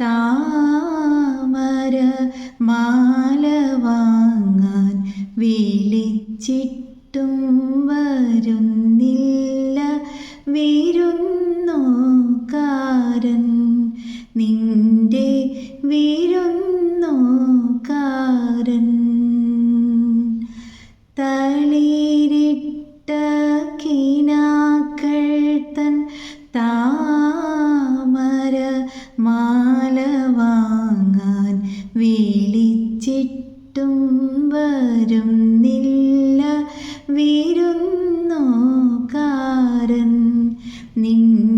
താമര മാല വാങ്ങാൻ വിളിച്ചിട്ടും വരുന്നില്ല. വിരുന്നോക്കാരൻ നിന്റെ വിരുന്നോക്കാരൻ തളി ഒട്ടും വരുന്നില്ല കാരൻ? നിൻ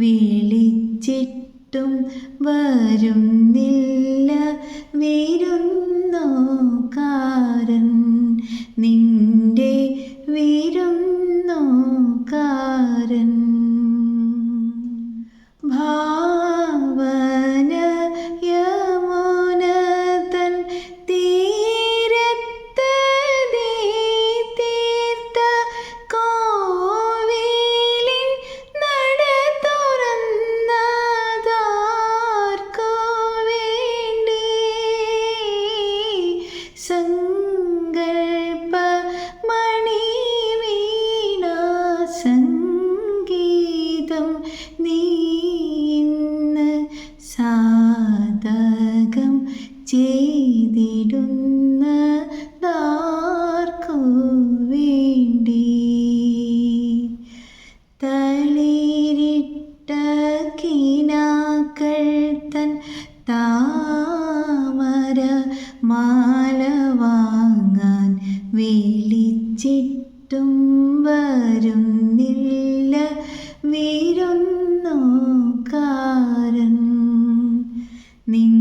വിളിച്ചിട്ടും വരുന്നില്ല. വരുന്നോ കാരൻ? നിന്റെ വരുന്നോ കാരൻ? കിനാക്കൾ തൻ താമര മാല വാങ്ങാൻ വിളിച്ചിട്ടും വരുന്നില്ല. വിരുന്നുകാരൻ നിൻ